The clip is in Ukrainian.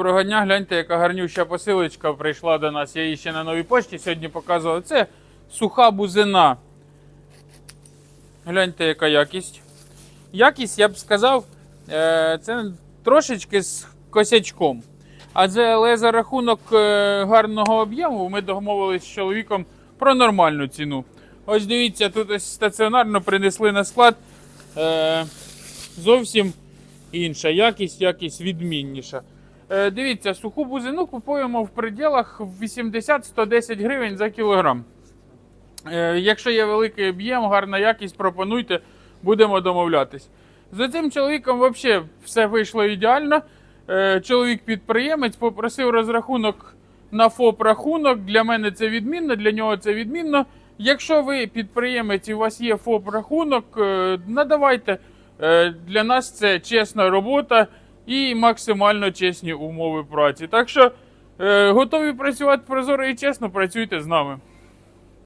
Доброго дня, гляньте, яка гарнюща посилочка прийшла до нас. Я її ще на новій пошті сьогодні показував. Це суха бузина. Гляньте, яка якість. Якість, я б сказав, е, це трошечки з косячком. Але за рахунок е, гарного об'єму ми домовились з чоловіком про нормальну ціну. Ось дивіться, тут ось стаціонарно принесли на склад е, зовсім інша якість, якість відмінніша. Е, дивіться, суху бузину купуємо в пределах 80-110 гривень за кілограм. Е, якщо є великий об'єм, гарна якість, пропонуйте, будемо домовлятись. За цим чоловіком взагалі все вийшло ідеально. Е, чоловік підприємець попросив розрахунок на ФОП рахунок. Для мене це відмінно, для нього це відмінно. Якщо ви підприємець і у вас є ФОП рахунок, надавайте. Для нас це чесна робота і максимально чесні умови праці. Так що е, готові працювати прозоро і чесно, працюйте з нами.